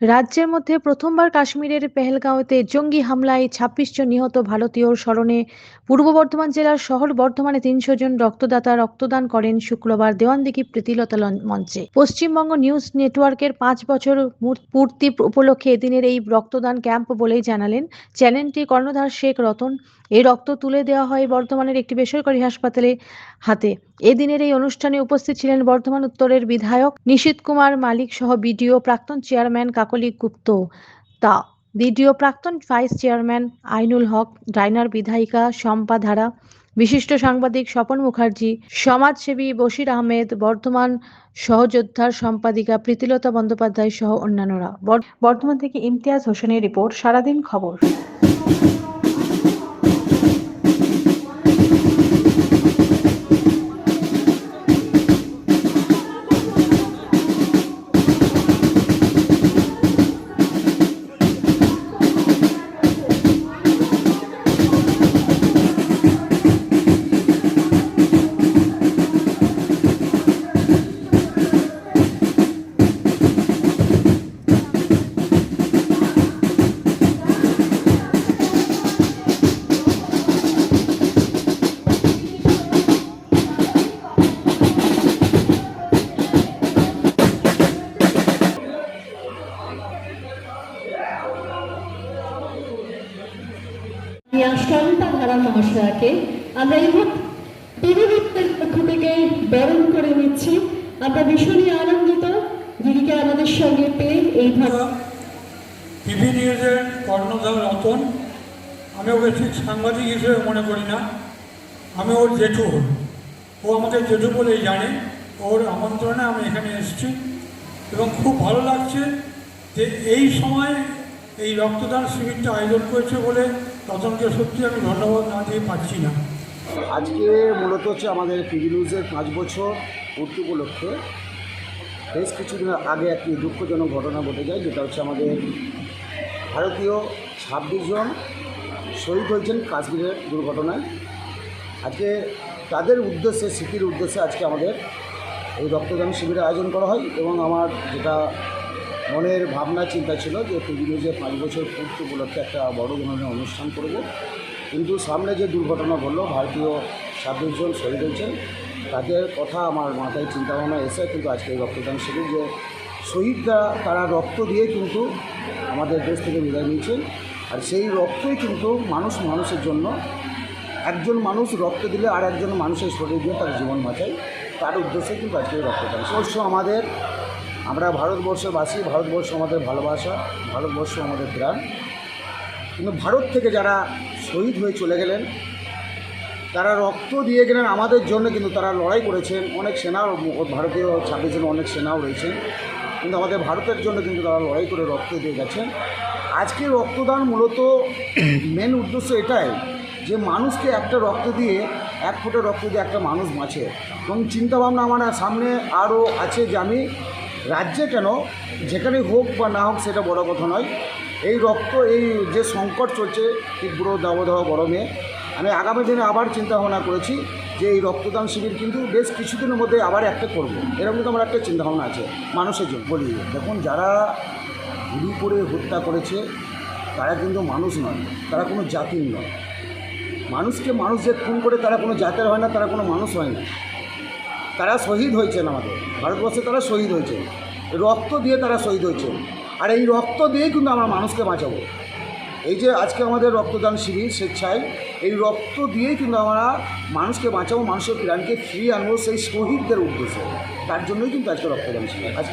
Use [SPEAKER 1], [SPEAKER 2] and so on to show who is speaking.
[SPEAKER 1] রাজ্যের মধ্যে প্রথমবার কাশ্মীরের পেহেলগাঁওতে জঙ্গি হামলায় ছাব্বিশ জন নিহত ভারতীয় স্মরণে পূর্ব বর্ধমান জেলার শহর বর্ধমানে তিনশো জন রক্তদাতা রক্তদান করেন শুক্রবার দেওয়ানদিঘি প্রীতিলতা মঞ্চে। পশ্চিমবঙ্গ নিউজ নেটওয়ার্কের পাঁচ বছর পূর্তি উপলক্ষে এদিনের এই রক্তদান ক্যাম্প বলেই জানালেন চ্যানেলটি কর্ণধার শেখ রতন। এই রক্ত তুলে দেওয়া হয় বর্ধমানের একটি বেসরকারি হাসপাতালে হাতে। এদিনের এই অনুষ্ঠানে উপস্থিত ছিলেন বর্ধমান উত্তরের বিধায়ক নিশীত কুমার মালিক সহ বিডিও প্রাক্তন চেয়ারম্যান কাকলি গুপ্ত। তা বিডিও প্রাক্তন ভাইস চেয়ারম্যান আইনুল হক, ডাইনার বিধায়িকা শম্পা ধারা, বিশিষ্ট সাংবাদিক স্বপন মুখার্জি, সমাজসেবী বশির আহমেদ বর্ধমান সহযোদ্ধার সম্পাদিকা প্রীতিলতা বন্দ্যোপাধ্যায় সহ অন্যান্যরা। বর- বর্ধমান থেকে ইমতিয়াজ হোসেনের রিপোর্ট, সারাদিন খবর।
[SPEAKER 2] মিয়া সন্তা ধারা মহাশয়াকে আমরা এই পূর্ববর্তের পক্ষ থেকে বরণ করে নিচ্ছি। আমরা ভীষণই আনন্দিত। দিদিকে আমাদের সঙ্গে পেয়ে এই ধারা
[SPEAKER 3] টিভি নিউজের কর্ণধার রতন, আমি ওকে ঠিক সাংবাদিক হিসেবে মনে করি না। আমি ওর জেঠু। ও আমাকে জেঠু বলেই জানে। ওর আমন্ত্রণে আমি এখানে এসেছি এবং খুব ভালো লাগছে যে এই সময় এই রক্তদান শিবিরটা আয়োজন করেছে বলে রতনকে সত্যি আমি ধন্যবাদ না দিয়ে পাচ্ছি না।
[SPEAKER 4] আজকে মূলত হচ্ছে আমাদের টিভি নিউজের পাঁচ বছর পূর্তি উপলক্ষে বেশ কিছুদিন আগে একটি দুঃখজনক ঘটনা ঘটে যায়, যেটা হচ্ছে আমাদের ভারতীয় ছাব্বিশ জন শহীদ হয়েছেন কাশ্মীরের দুর্ঘটনায়। আজকে তাদের উদ্দেশ্যে স্মৃতির উদ্দেশ্যে আজকে আমাদের এই রক্তদান শিবিরের আয়োজন করা হয় এবং আমার যেটা মনের ভাবনা, চিন্তা ছিল যে টিভি নিউজে পাঁচ বছর পূর্তি উপলক্ষে একটা বড় ধরনের অনুষ্ঠান করব। কিন্তু সামনে যে দুর্ঘটনা ঘটলো, ভারতীয় ছাব্বিশ জন শহীদ হয়েছেন। তাদের কথা আমার মাথায় চিন্তাভাবনা এসে, কিন্তু আজকে এই রক্তদান শিবির যে শহীদরা, তারা রক্ত দিয়ে কিন্তু আমাদের দেশ থেকে বিদায় নিয়েছেন। আর সেই রক্তই কিন্তু মানুষ মানুষের জন্য, একজন মানুষ রক্ত দিলে আর একজন মানুষের শরীর দিয়ে তার জীবন বাঁচায়। তার উদ্দেশ্যে কিন্তু আজকে রক্তদান অবশ্য আমাদের আমরা ভারতবর্ষবাসী ভারতবর্ষ আমাদের ভালোবাসা, ভারতবর্ষ আমাদের প্রাণ কিন্তু ভারত থেকে যারা শহীদ হয়ে চলে গেলেন, তারা রক্ত দিয়ে গেলেন আমাদের জন্য, কিন্তু তারা লড়াই করেছেন। অনেক সেনাও ভারতীয় ছাব্বিশ জন অনেক সেনাও রয়েছেন। কিন্তু আমাদের ভারতের জন্য কিন্তু তারা লড়াই করে রক্ত দিয়ে গেছেন। আজকে রক্তদান মূলত মেন উদ্দেশ্য এটাই যে মানুষকে একটা রক্ত দিয়ে, এক ফোঁটা রক্ত দিয়ে একটা মানুষ বাঁচে। এবং চিন্তাভাবনা আমার সামনে আরও আছে যে আমি রাজ্যে কেন যেখানে হোক বা না হোক সেটা বড় কথা নয়। এই রক্ত, এই যে সংকট চলছে তীব্র দাবদাহ গরমে আমি আগামী দিনে আবার চিন্তা ভাবনা করেছি যে এই রক্তদান শিবির কিন্তু বেশ কিছুদিনের মধ্যে আবার একটা করব। এরকম কিন্তু আমার একটা চিন্তাভাবনা আছে, মানুষের জন্য। বলি, দেখুন, যারা গুলি করে হত্যা করেছে, তারা কিন্তু মানুষ নয়, তারা কোনো জাতির নয়। মানুষকে মানুষ যে খুন করে তারা কোনো জাতের হয় না, তারা কোনো মানুষ হয় না। তারা শহীদ হয়েছেন আমাদের। ভারতবর্ষে তারা শহীদ হয়েছেন। রক্ত দিয়ে তারা শহীদ হয়েছেন। আর এই রক্ত দিয়েই কিন্তু আমরা মানুষকে বাঁচাবো। এই যে আজকে আমাদের রক্তদান শিবির স্বেচ্ছায়, এই রক্ত দিয়েই কিন্তু আমরা মানুষকে বাঁচাবো, মানুষের প্রাণকে ফিরিয়ে আনব সেই শহীদদের উদ্দেশ্যে। তার জন্যই কিন্তু আজকে রক্তদান শিবির। আজকে